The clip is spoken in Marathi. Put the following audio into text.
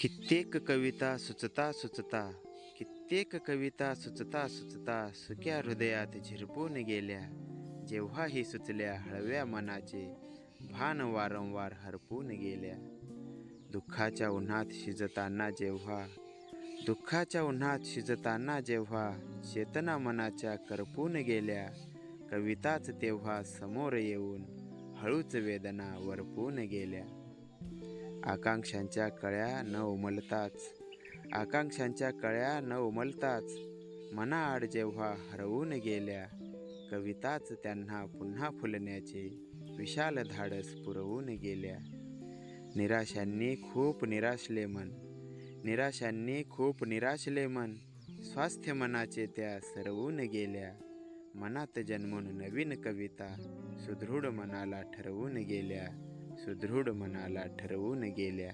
कित्येक कविता सुचता सुचता कित्येक कविता सुचता सुचता सुक्या हृदयात झिरपून गेल्या. जेव्हाही सुचल्या हळव्या मनाचे भान वारंवार हरपून गेल्या. दुःखाच्या उन्हात शिजताना जेव्हा दुःखाच्या उन्हात शिजताना जेव्हा चेतना मनाच्या करपून गेल्या. कविताच तेव्हा समोर येऊन हळूच वेदना वरपून गेल्या. आकांक्षांच्या कळ्या न उमलताच. आकांक्षांच्या कळ्या न उमलताच. मनाआड जेव्हा हरवून गेल्या कविताच त्यांना पुन्हा फुलण्याचे विशाल धाडस पुरवून गेल्या. निराशांनी खूप निराशले मन निराशांनी खूप निराशले मन स्वास्थ्य मनाचे त्या सरवून गेल्या. मनात जन्मून नवीन कविता सुदृढ मनाला ठरवून गेल्या. सुदृढ मनाला ठरवून गेल्या.